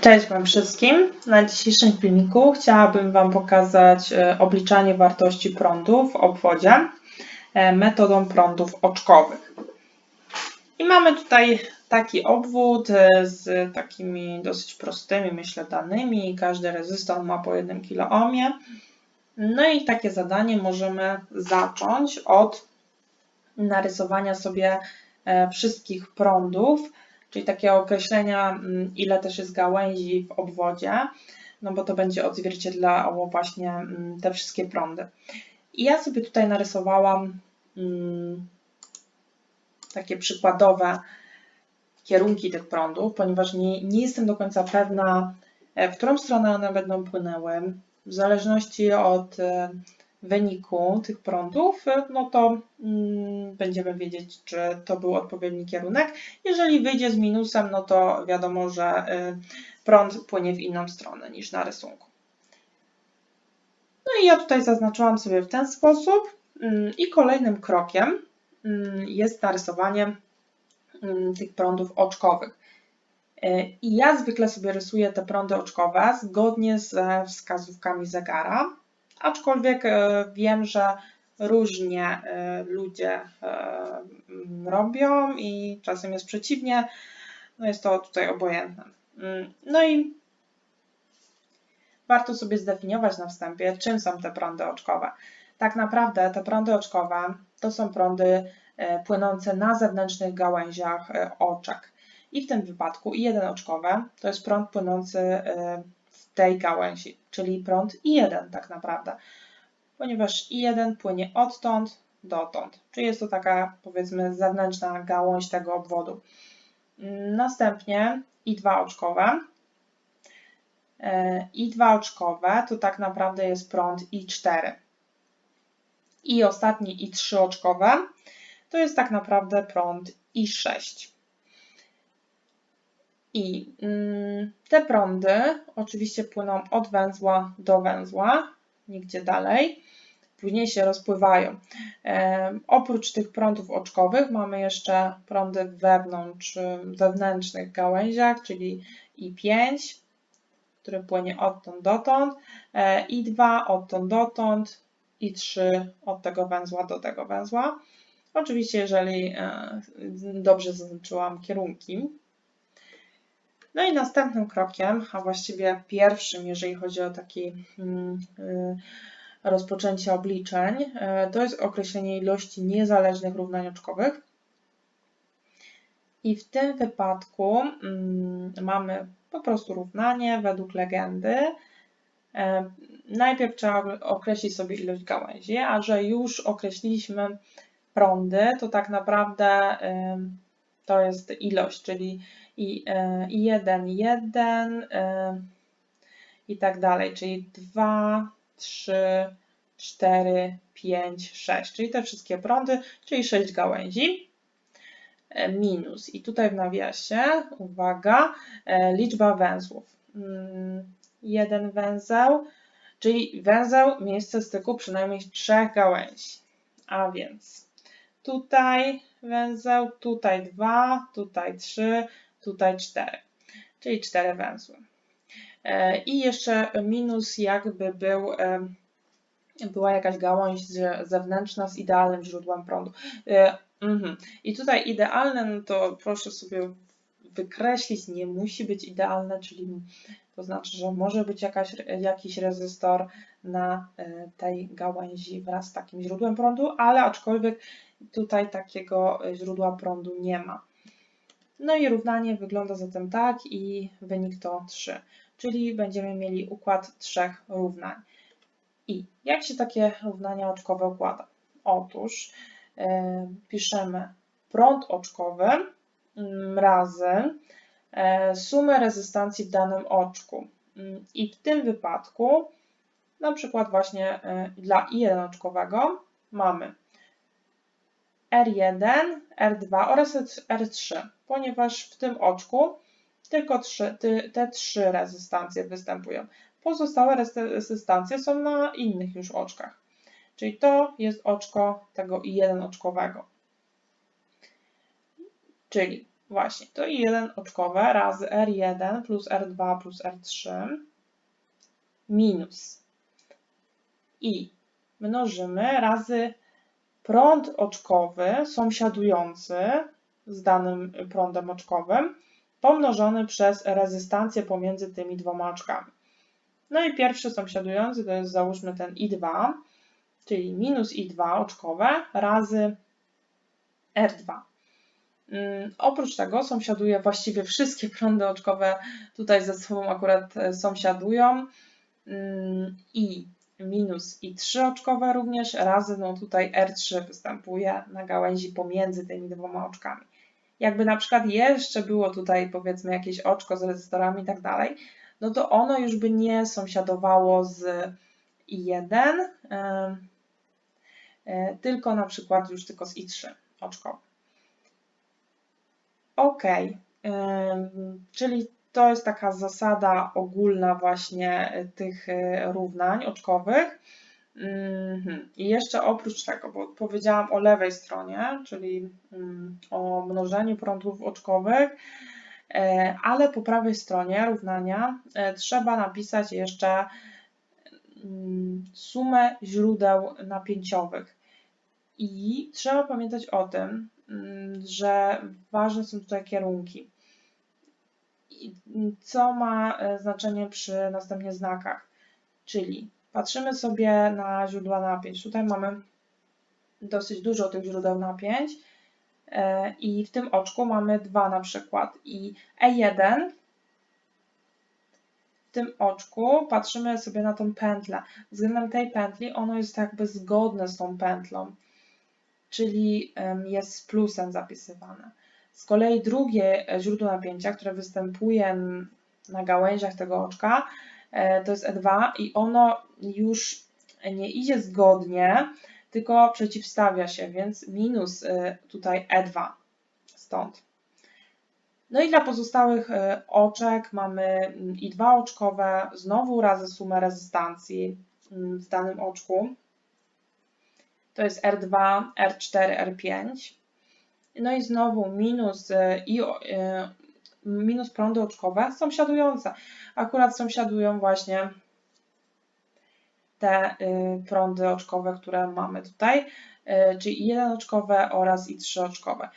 Cześć Wam wszystkim. Na dzisiejszym filmiku chciałabym Wam pokazać e, obliczanie wartości prądu w obwodzie e, metodą prądów oczkowych. I mamy tutaj taki obwód e, z takimi dosyć prostymi, myślę, danymi. Każdy rezystor ma po 1 kiloohmie. No i takie zadanie możemy zacząć od narysowania sobie wszystkich prądów, czyli takie określenia, mm, ile też jest gałęzi w obwodzie, no bo to będzie odzwierciedlało właśnie mm, te wszystkie prądy. I ja sobie tutaj narysowałam mm, takie przykładowe kierunki tych prądów, ponieważ nie, nie jestem do końca pewna, e, w którą stronę one będą płynęły. W zależności od e, wyniku tych prądów, no to mm, będziemy wiedzieć, czy to był odpowiedni kierunek. Jeżeli wyjdzie z minusem, no to wiadomo, że y, prąd płynie w inną stronę niż na rysunku. No i ja tutaj zaznaczyłam sobie w ten sposób mm, i kolejnym krokiem mm, jest narysowanie tych prądów oczkowych. Y, I ja zwykle sobie rysuję te prądy oczkowe zgodnie ze wskazówkami zegara aczkolwiek e, wiem, że różnie e, ludzie e, robią i czasem jest przeciwnie. No jest to tutaj obojętne. Mm, no i warto sobie zdefiniować na wstępie, czym są te prądy oczkowe. Tak naprawdę te prądy oczkowe to są prądy płynące na zewnętrznych gałęziach oczek. I w tym wypadku I1 oczkowe to jest prąd płynący tej gałęzi, czyli prąd I1 tak naprawdę, ponieważ I1 płynie odtąd dotąd, czyli jest to taka powiedzmy zewnętrzna gałąź tego obwodu. Następnie I2 oczkowe. E, I2 oczkowe to tak naprawdę jest prąd I4. I ostatni I3 oczkowe to jest tak naprawdę prąd I6. I mm, te prądy oczywiście płyną od węzła do węzła, nigdzie dalej. Później się rozpływają. oprócz tych prądów oczkowych mamy jeszcze prądy wewnątrz, wewnętrznych gałęziach, czyli I5, który płynie odtąd dotąd, e, I2 odtąd dotąd, I3 od tego węzła do tego węzła. Oczywiście, jeżeli e, dobrze zaznaczyłam kierunki, no i następnym krokiem, a właściwie pierwszym, jeżeli chodzi o takie mm, y, rozpoczęcie obliczeń, y, to jest określenie ilości niezależnych równań oczkowych. I w tym wypadku mm, mamy po prostu równanie według legendy. Y, najpierw trzeba określić sobie ilość gałęzi, a że już określiliśmy prądy, to tak naprawdę to jest ilość, czyli i, e, i 1, 1 e, i tak dalej, czyli 2, 3, 4, 5, 6, czyli te wszystkie prądy, czyli 6 gałęzi e, minus. I tutaj w nawiasie, uwaga, liczba węzłów. Mm, jeden węzeł, czyli węzeł, miejsce styku przynajmniej trzech gałęzi. A więc tutaj węzeł, tutaj dwa, tutaj trzy, tutaj 4, czyli 4 węzły. E, I jeszcze minus jakby był, e, była jakaś gałąź zewnętrzna z idealnym źródłem prądu. E, mhm. I tutaj idealne, no to proszę sobie wykreślić, nie musi być idealne, czyli to znaczy, że może być jakaś, jakiś rezystor na tej gałęzi wraz z takim źródłem prądu, ale aczkolwiek tutaj takiego źródła prądu nie ma. No i równanie wygląda zatem tak i wynik to 3, czyli będziemy mieli układ trzech równań. I jak się takie równania oczkowe układa? Otóż yy, piszemy prąd oczkowy razy sumę rezystancji w danym oczku. Mm, I w tym wypadku, na przykład właśnie dla I1 oczkowego mamy R1, R2 oraz R3 ponieważ w tym oczku tylko trzy, te trzy rezystancje występują. Pozostałe rezystancje są na innych już oczkach. Czyli to jest oczko tego I1 oczkowego. Czyli Właśnie, to i1 oczkowe razy R1 plus R2 plus R3 minus i mnożymy razy prąd oczkowy sąsiadujący z danym prądem oczkowym pomnożony przez rezystancję pomiędzy tymi dwoma oczkami. No i pierwszy sąsiadujący to jest załóżmy ten I2, czyli minus I2 oczkowe razy R2. Mm, oprócz tego sąsiaduje właściwie wszystkie prądy oczkowe tutaj ze sobą akurat e, sąsiadują mm, i minus i 3 oczkowe również razy, no tutaj R3 występuje na gałęzi pomiędzy tymi dwoma oczkami. Jakby na przykład jeszcze było tutaj powiedzmy jakieś oczko z rezystorami i tak dalej, no to ono już by nie sąsiadowało z I1, e, tylko na przykład już tylko z I3 oczkowym. Ok, czyli to jest taka zasada ogólna właśnie tych e, równań oczkowych. Mhm. I jeszcze oprócz tego, bo powiedziałam o lewej stronie, czyli mm, o mnożeniu prądów oczkowych, e, ale po prawej stronie równania e, trzeba napisać jeszcze mm, sumę źródeł napięciowych. I trzeba pamiętać o tym, że ważne są tutaj kierunki. Co ma e, znaczenie przy następnie znakach? Czyli patrzymy sobie na źródła napięć. Tutaj mamy dosyć dużo tych źródeł napięć e, i w tym oczku mamy dwa na przykład. I E1 w tym oczku patrzymy sobie na tą pętlę. Względem tej pętli ono jest jakby zgodne z tą pętlą czyli jest z plusem zapisywane. Z kolei drugie źródło napięcia, które występuje na gałęziach tego oczka, e, to jest E2 i ono już nie idzie zgodnie, tylko przeciwstawia się, więc minus e, tutaj E2 stąd. No i dla pozostałych e, oczek mamy i dwa oczkowe, znowu razy sumę rezystancji w danym oczku to jest R2, R4, R5. No i znowu minus, y, i, y, minus prądy oczkowe sąsiadujące. Akurat sąsiadują właśnie te y, prądy oczkowe, które mamy tutaj, czyli jeden oczkowe oraz i trzy oczkowe.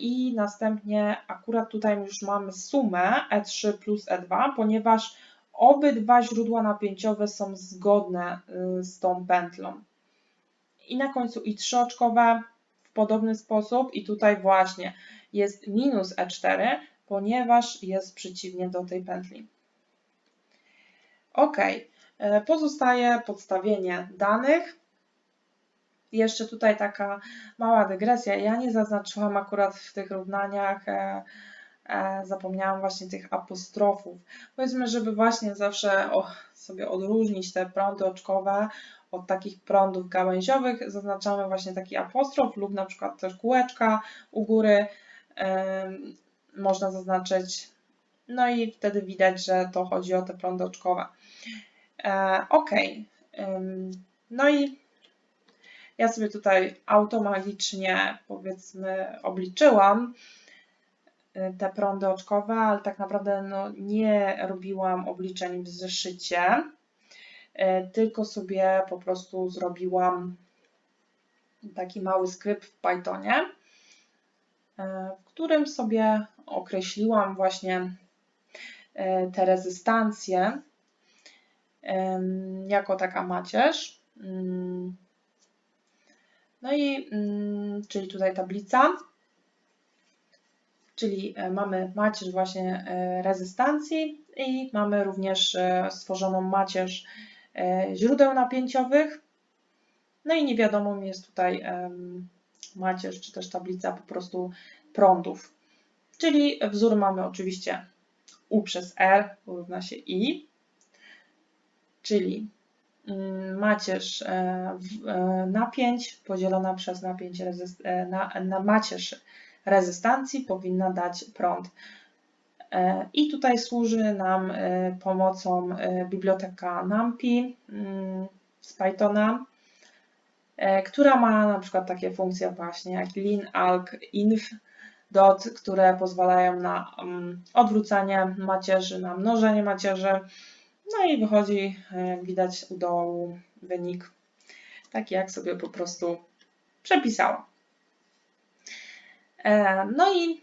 I następnie akurat tutaj już mamy sumę E3 plus E2, ponieważ obydwa źródła napięciowe są zgodne z tą pętlą i na końcu i trzyoczkowe w podobny sposób i tutaj właśnie jest minus E4, ponieważ jest przeciwnie do tej pętli. Ok, e, pozostaje podstawienie danych. Jeszcze tutaj taka mała dygresja. Ja nie zaznaczyłam akurat w tych równaniach, e, zapomniałam właśnie tych apostrofów. Powiedzmy, żeby właśnie zawsze sobie odróżnić te prądy oczkowe od takich prądów gałęziowych zaznaczamy właśnie taki apostrof lub na przykład też kółeczka u góry można zaznaczyć. No i wtedy widać, że to chodzi o te prądy oczkowe. E, ok. No i ja sobie tutaj automagicznie powiedzmy obliczyłam e, te prądy oczkowe, ale tak naprawdę no, nie robiłam obliczeń w zeszycie. E, tylko sobie po prostu zrobiłam taki mały skrypt w Pythonie, e, w którym sobie określiłam właśnie e, te rezystancje jako taka macierz. Mm. No i mm, czyli tutaj tablica, czyli mamy macierz właśnie rezystancji i mamy również stworzoną macierz E, źródeł napięciowych. No i niewiadomą jest tutaj macierz czy też tablica po prostu prądów. Czyli wzór mamy oczywiście U przez R równa się I, czyli mm, macierz e, e, napięć podzielona przez napięcie na, na macierz rezystancji powinna dać prąd. E, I tutaj służy nam e, pomocą e, biblioteka NumPy mm, z Pythona, która ma na przykład takie funkcje właśnie jak lin, alg, inf, dot, które pozwalają na um, odwrócenie macierzy, na mnożenie macierzy. No i wychodzi, jak widać u dołu, wynik taki, jak sobie po prostu przepisałam. E, no i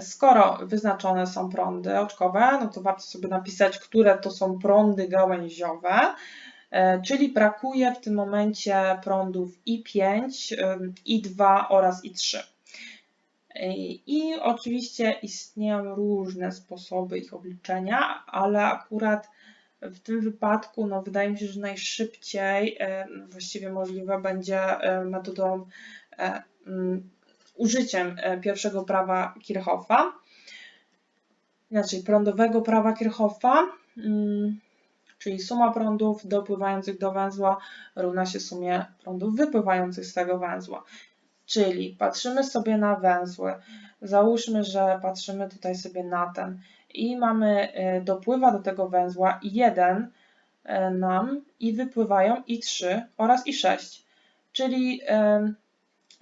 skoro wyznaczone są prądy oczkowe, no to warto sobie napisać, które to są prądy gałęziowe, e, czyli brakuje w tym momencie prądów I5, I2 oraz I3. I oczywiście istnieją różne sposoby ich obliczenia, ale akurat w tym wypadku no, wydaje mi się, że najszybciej właściwie możliwe będzie metodą użyciem e, pierwszego prawa Kirchhoffa, inaczej prądowego prawa Kirchhoffa, mm, czyli suma prądów dopływających do węzła równa się sumie prądów wypływających z tego węzła. Czyli patrzymy sobie na węzły, załóżmy, że patrzymy tutaj sobie na ten i mamy e, dopływa do tego węzła 1 e, nam i wypływają i 3 oraz i 6. Czyli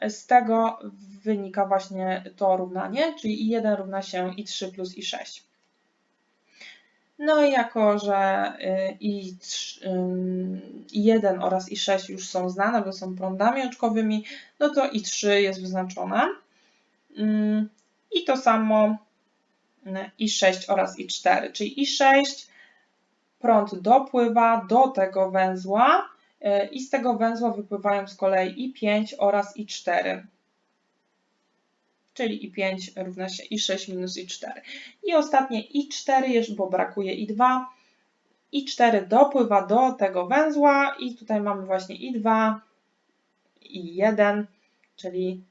z tego wynika właśnie to równanie, czyli i1 równa się i3 plus i6. No i jako, że i1 oraz i6 już są znane, bo są prądami oczkowymi, no to i3 jest wyznaczone. I to samo i6 oraz i4, czyli i6 prąd dopływa do tego węzła i z tego węzła wypływają z kolei i5 oraz i4. Czyli i5 równa się i6 minus i4. I ostatnie i4, bo brakuje i2. i4 dopływa do tego węzła i tutaj mamy właśnie i2 i 1, czyli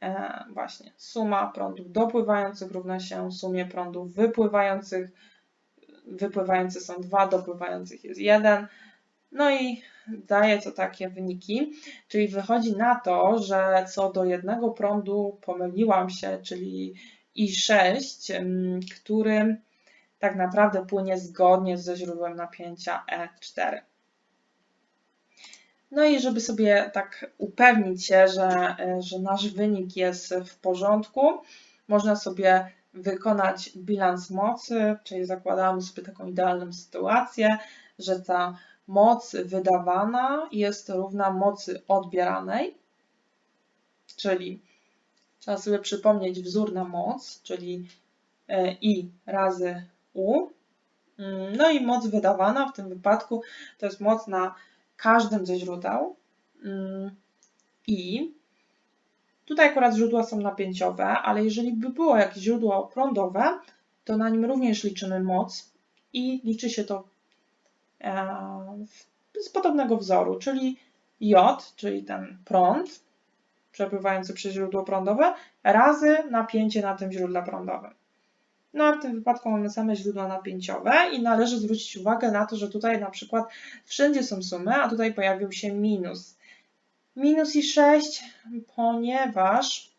e, właśnie suma prądów dopływających równa się sumie prądów wypływających. Wypływające są 2, dopływających jest 1. No i daje to takie wyniki, czyli wychodzi na to, że co do jednego prądu pomyliłam się, czyli I6, który tak naprawdę płynie zgodnie ze źródłem napięcia E4. No i żeby sobie tak upewnić się, że, że nasz wynik jest w porządku, można sobie wykonać bilans mocy, czyli zakładamy sobie taką idealną sytuację, że ta moc wydawana jest równa mocy odbieranej, czyli trzeba sobie przypomnieć wzór na moc, czyli e, I razy U. Mm, no i moc wydawana w tym wypadku to jest moc na każdym ze źródeł. Mm, I tutaj akurat źródła są napięciowe, ale jeżeli by było jakieś źródło prądowe, to na nim również liczymy moc i liczy się to z podobnego wzoru, czyli J, czyli ten prąd przepływający przez źródło prądowe, razy napięcie na tym źródle prądowym. No a w tym wypadku mamy same źródła napięciowe i należy zwrócić uwagę na to, że tutaj na przykład wszędzie są sumy, a tutaj pojawił się minus. Minus i 6, ponieważ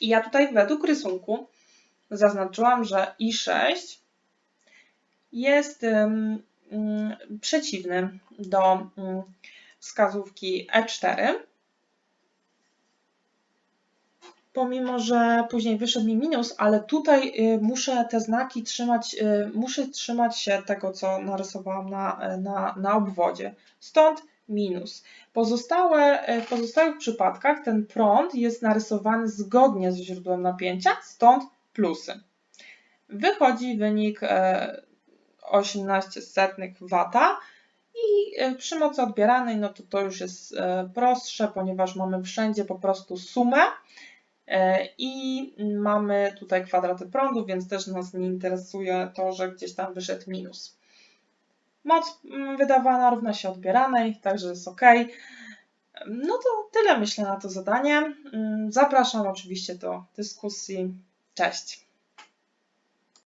ja tutaj według rysunku zaznaczyłam, że i6 jest przeciwny do mm, wskazówki E4. Pomimo, że później wyszedł mi minus, ale tutaj y, muszę te znaki trzymać, y, muszę trzymać się tego, co narysowałam na, na, na obwodzie. Stąd minus. Pozostałe, y, w pozostałych przypadkach ten prąd jest narysowany zgodnie z źródłem napięcia, stąd plusy. Wychodzi wynik 18 setnych wata i e, przy mocy odbieranej no to to już jest e, prostsze, ponieważ mamy wszędzie po prostu sumę e, i mamy tutaj kwadraty prądu, więc też nas nie interesuje to, że gdzieś tam wyszedł minus. Moc mm, wydawana równa się odbieranej, także jest ok. No to tyle myślę na to zadanie. Mm, zapraszam oczywiście do dyskusji. Cześć.